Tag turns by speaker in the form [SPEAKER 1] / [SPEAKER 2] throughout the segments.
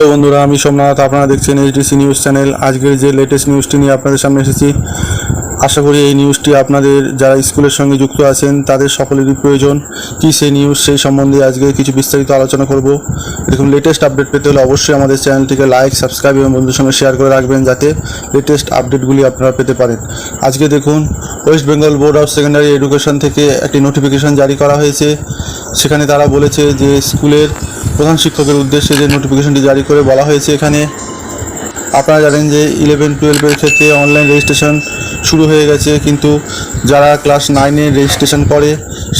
[SPEAKER 1] বন্ধুরা, আমি সোমনাথ, আপনারা দেখছেন এইচডিসি নিউজ চ্যানেল আজকের যে লেটেস্ট নিউজটি নিয়ে আপনাদের সামনে এসেছি আশা করি এই নিউজটি আপনাদের যারা স্কুলের সঙ্গে যুক্ত আছেন, তাদের সকলেরই প্রয়োজন। কী সেই নিউজ সেই সম্বন্ধে আজকে কিছু বিস্তারিত আলোচনা করব। এরকম লেটেস্ট আপডেট পেতে হলে অবশ্যই আমাদের চ্যানেলটিকে লাইক সাবস্ক্রাইব এবং বন্ধুর সঙ্গে শেয়ার করে রাখবেন যাতে লেটেস্ট আপডেটগুলি আপনারা পেতে পারেন। আজকে দেখুন West Bengal board of secondary education থেকে একটি নোটিফিকেশন জারি করা হয়েছে। সেখানে তারা বলেছে যে স্কুলের প্রধান শিক্ষকের উদ্দেশ্যে যে নোটিফিকেশনটি জারি করে বলা হয়েছে এখানে, আপনারা জানেন যে ইলেভেন টুয়েলভের ক্ষেত্রে অনলাইন রেজিস্ট্রেশন শুরু হয়ে গেছে, কিন্তু যারা ক্লাস নাইনে রেজিস্ট্রেশন করে,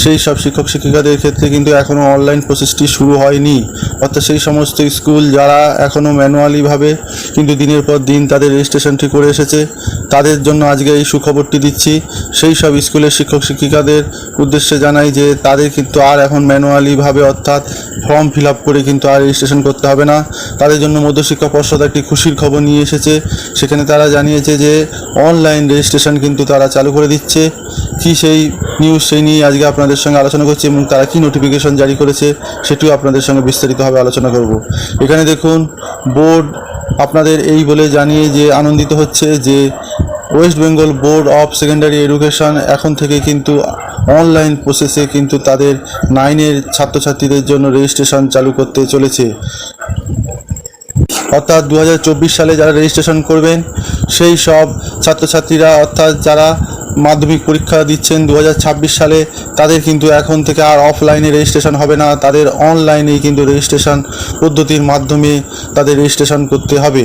[SPEAKER 1] সেই সব শিক্ষক শিক্ষিকাদের ক্ষেত্রে কিন্তু এখনও অনলাইন প্রসেসটি শুরু হয়নি। অর্থাৎ সেই সমস্ত স্কুল যারা এখনও ম্যানুয়ালিভাবে কিন্তু দিনের পর দিন তাদের রেজিস্ট্রেশনটি করে এসেছে, তাদের জন্য আজকে এই সুখবরটি দিচ্ছি। সেই সব স্কুলের শিক্ষক শিক্ষিকাদের উদ্দেশ্যে জানাই যে, তাদের কিন্তু আর এখন ম্যানুয়ালিভাবে অর্থাৎ ফর্ম ফিল আপ করে কিন্তু আর রেজিস্ট্রেশন করতে হবে না। তাদের জন্য মধ্যশিক্ষা পর্ষদ একটি খুশির খবর নিয়ে এসেছে। সেখানে তারা জানিয়েছে যে অনলাইন রেজিস্ট্রেশন কিন্তু তারা চালু করে দিচ্ছে। কি সেই নিউজ সেই নিয়ে আজকে আপনাদের সঙ্গে আলোচনা করছি এবং তারা কি নোটিফিকেশন জারি করেছে সেটিও আপনাদের সঙ্গে বিস্তারিতভাবে আলোচনা করব। এখানে দেখুন বোর্ড আপনাদের এই বলে জানিয়ে যে আনন্দিত হচ্ছে যে West Bengal board of secondary education এখন থেকে কিন্তু অনলাইন প্রসেসে কিন্তু তাদের নাইনের ছাত্রছাত্রীদের জন্য রেজিস্ট্রেশন চালু করতে চলেছে। অর্থাৎ দু হাজার চব্বিশ সালে যারা রেজিস্ট্রেশন করবেন, সেই সব ছাত্রছাত্রীরা, অর্থাৎ যারা মাধ্যমিক পরীক্ষা দিচ্ছেন দু হাজার ছাব্বিশ সালে, তাদের কিন্তু এখন থেকে আর অফলাইনে রেজিস্ট্রেশন হবে না। তাদের অনলাইনেই কিন্তু রেজিস্ট্রেশন পদ্ধতির মাধ্যমে তাদের রেজিস্ট্রেশন করতে হবে।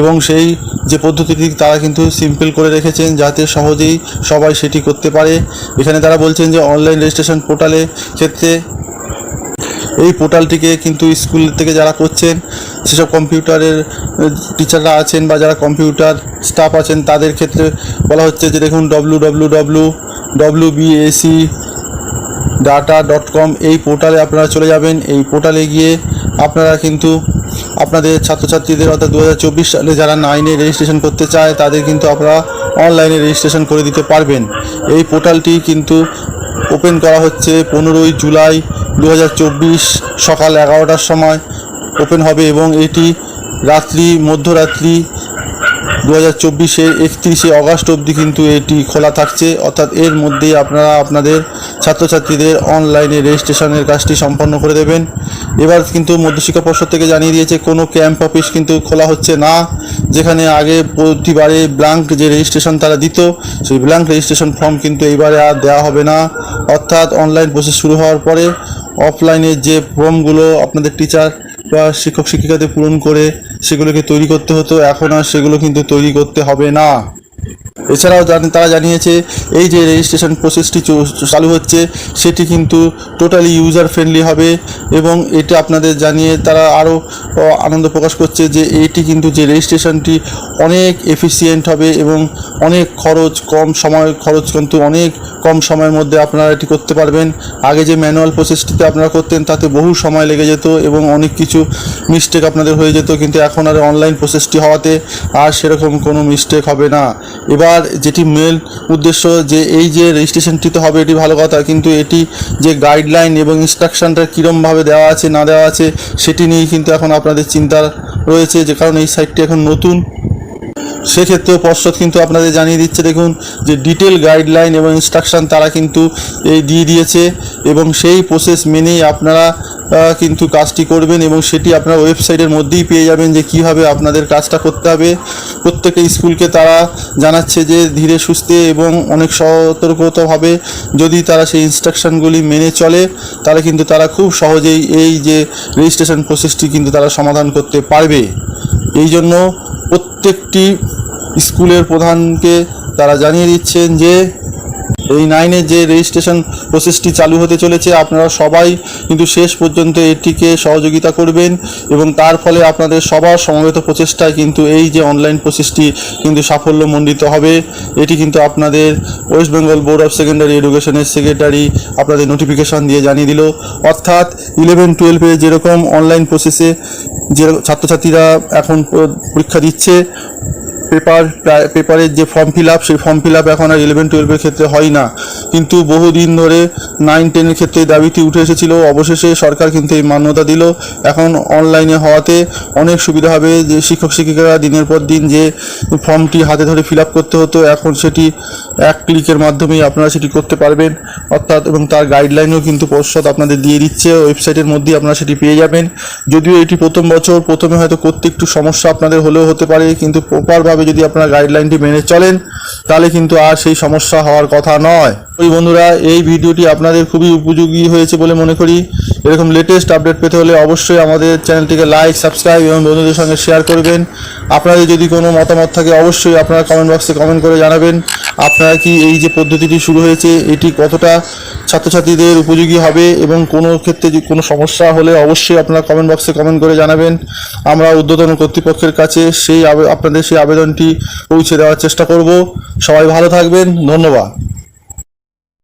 [SPEAKER 1] এবং সেই যে পদ্ধতিটি তারা কিন্তু সিম্পল করে রেখেছেন, যাতে সহজেই সবাই সেটি করতে পারে। এখানে তারা বলছেন যে অনলাইন রেজিস্ট্রেশন পোর্টালে ক্ষেত্রে এই পোর্টালটিকে কিন্তু স্কুল থেকে যারা করছেন, সেসব কম্পিউটারের টিচাররা আছেন বা যারা কম্পিউটার স্টাফ আছেন, তাদের ক্ষেত্রে বলা হচ্ছে যে দেখুন W W W W B A C data dot com এই পোর্টালে আপনারা চলে যাবেন। এই পোর্টালে গিয়ে আপনারা কিন্তু আপনাদের ছাত্রছাত্রীদের অর্থাৎ দু হাজার চব্বিশ সালে যারা নাইনে রেজিস্ট্রেশন করতে চায়, তাদের কিন্তু আপনারা অনলাইনে রেজিস্ট্রেশন করে দিতে পারবেন। এই পোর্টালটি কিন্তু ওপেন করা হচ্ছে পনেরোই জুলাই দু হাজার চব্বিশ সকাল এগারোটার সময় ওপেন হবে এবং এটি রাত্রি মধ্যরাত্রি দু হাজার চব্বিশের একত্রিশে অগাস্ট অবধি কিন্তু এটি খোলা থাকছে। অর্থাৎ এর মধ্যেই আপনারা আপনাদের ছাত্রছাত্রীদের অনলাইনে রেজিস্ট্রেশনের কাজটি সম্পন্ন করে দেবেন। এবার কিন্তু মধ্যশিক্ষা পর্ষদ থেকে জানিয়ে দিয়েছে, কোনো ক্যাম্প অফিস কিন্তু খোলা হচ্ছে না। যেখানে আগে প্রতিবারে ব্ল্যাঙ্ক যে রেজিস্ট্রেশন তারা দিত, সেই ব্ল্যাঙ্ক রেজিস্ট্রেশন ফর্ম কিন্তু এইবারে আর দেওয়া হবে না। অর্থাৎ অনলাইন প্রসেস শুরু হওয়ার পরে অফলাইনে যে ফর্মগুলো আপনাদের টিচার বা শিক্ষক শিক্ষিকাদের পূরণ করে সেগুলোকে তৈরি করতে হতো। এখন আর সেগুলো কিন্তু তৈরি করতে হবে না। এছাড়াও জান- তারা জানিয়েছে, এই যে রেজিস্ট্রেশন প্রসেসটি চালু হচ্ছে, সেটি কিন্তু টোটালি ইউজার ফ্রেন্ডলি হবে এবং এটা আপনাদের জানিয়ে তারা আরও আনন্দ প্রকাশ করছে যে এটি কিন্তু যে রেজিস্ট্রেশনটি অনেক এফিসিয়েন্ট হবে এবং অনেক খরচ কম সময়, খরচ কিন্তু অনেক কম সময়ের মধ্যে আপনারা এটি করতে পারবেন। আগে যে ম্যানুয়াল প্রসেসটিতে আপনারা করতেন, তাতে বহু সময় লেগে যেত এবং অনেক কিছু মিস্টেক আপনাদের হয়ে যেত, কিন্তু এখন আর অনলাইন প্রসেসটি হওয়াতে আর সেরকম কোনো মিস্টেক হবে না। এবার যেটি মেল উদ্দেশ্য যে এই যে রেজিস্ট্রেশনটিতে হবে, এটি ভালো কথা, কিন্তু এটি যে গাইডলাইন এবং ইনস্ট্রাকশনটা কীরমভাবে দেওয়া আছে, না দেওয়া আছে, সেটি নিয়েই কিন্তু এখন আপনাদের চিন্তা রয়েছে, যে কারণ এই সাইটটি এখন নতুন। সেক্ষেত্রেও পর্ষদ কিন্তু আপনাদের জানিয়ে দিচ্ছে, দেখুন, যে ডিটেল গাইডলাইন এবং ইনস্ট্রাকশন তারা কিন্তু এই দিয়ে দিয়েছে, এবং সেই প্রসেস মেনেই আপনারা কিন্তু কাজটি করবেন এবং সেটি আপনার ওয়েবসাইটের মধ্যেই পেয়ে যাবেন যে কীভাবে আপনাদের কাজটা করতে হবে। প্রত্যেকটা স্কুলকে তারা জানাচ্ছে যে ধীরে সুস্থে এবং অনেক সতর্কতাভাবে যদি তারা সেই ইনস্ট্রাকশনগুলি মেনে চলে, তাহলে কিন্তু তারা খুব সহজেই এই যে রেজিস্ট্রেশন প্রসেসটি কিন্তু তারা সমাধান করতে পারবে। এই জন্য প্রত্যেকটি স্কুলের প্রধানকে তারা জানিয়ে দিচ্ছেন যে এই নাইনে যে রেজিস্ট্রেশন প্রসেসটি চালু হতে চলেছে, আপনারা সবাই কিন্তু শেষ পর্যন্ত এটিকে সহযোগিতা করবেন এবং তার ফলে আপনাদের সবার সমবেত প্রচেষ্টায় কিন্তু এই যে অনলাইন প্রসেসটি কিন্তু সাফল্যমণ্ডিত হবে। এটি কিন্তু আপনাদের West Bengal board of secondary এডুকেশনের সেক্রেটারি আপনাদের নোটিফিকেশন দিয়ে জানিয়ে দিল। অর্থাৎ ইলেভেন টুয়েলভে যেরকম অনলাইন প্রসেসে যে ছাত্রছাত্রীরা এখন পরীক্ষা দিচ্ছে পেপার পেপারের যে ফর্ম ফিল আপ সেই ফর্ম ফিল আপ এখন আর ইলেভেন টুয়েলভের ক্ষেত্রে হয় না। কিন্তু বহুদিন ধরে নাইন টেনের ক্ষেত্রে দাবিটি উঠে এসেছিল। অবশেষে সরকার কিন্তু এই মান্যতা দিল। এখন অনলাইনে হওয়াতে অনেক সুবিধা হবে যে শিক্ষক শিক্ষিকারা দিনের পর দিন যে ফর্মটি হাতে ধরে ফিল আপ করতে হতো, এখন সেটি এক ক্লিকের মাধ্যমেই আপনারা সেটি করতে পারবেন। অর্থাৎ, এবং তার গাইডলাইনও কিন্তু পর্ষদ আপনাদের দিয়ে দিচ্ছে। ওয়েবসাইটের মধ্যেই আপনারা সেটি পেয়ে যাবেন। যদিও এটি প্রথম বছর, প্রথমে হয়তো করতে একটু সমস্যা আপনাদের হলেও হতে পারে, কিন্তু প্রপারভাবে যদি আপনারা গাইডলাইনটি মেনে চলেন, তাহলে কিন্তু আর সেই সমস্যা হওয়ার কথা নয়। ওই বন্ধুরা, এই ভিডিওটি আপনাদের খুবই উপযোগী হয়েছে বলে মনে করি। এরকম লেটেস্ট আপডেট পেতে হলে অবশ্যই আমাদের চ্যানেলটিকে লাইক সাবস্ক্রাইব এবং বন্ধুদের সঙ্গে শেয়ার করবেন। আপনাদের যদি কোনো মতামত থাকে, অবশ্যই আপনারা কমেন্ট বক্সে কমেন্ট করে জানাবেন। আপনারা কি এই যে পদ্ধতিটি শুরু হয়েছে, এটি কতটা ছাত্রছাত্রীদের উপযোগী হবে এবং কোনো ক্ষেত্রে যে কোনো সমস্যা হলে অবশ্যই আপনারা কমেন্ট বক্সে কমেন্ট করে জানাবেন। আমরা ঊর্ধ্বতন কর্তৃপক্ষের কাছে সেই আপনাদের সেই আবেদনটি পৌঁছে দেওয়ার চেষ্টা করব। সবাই ভালো থাকবেন। ধন্যবাদ।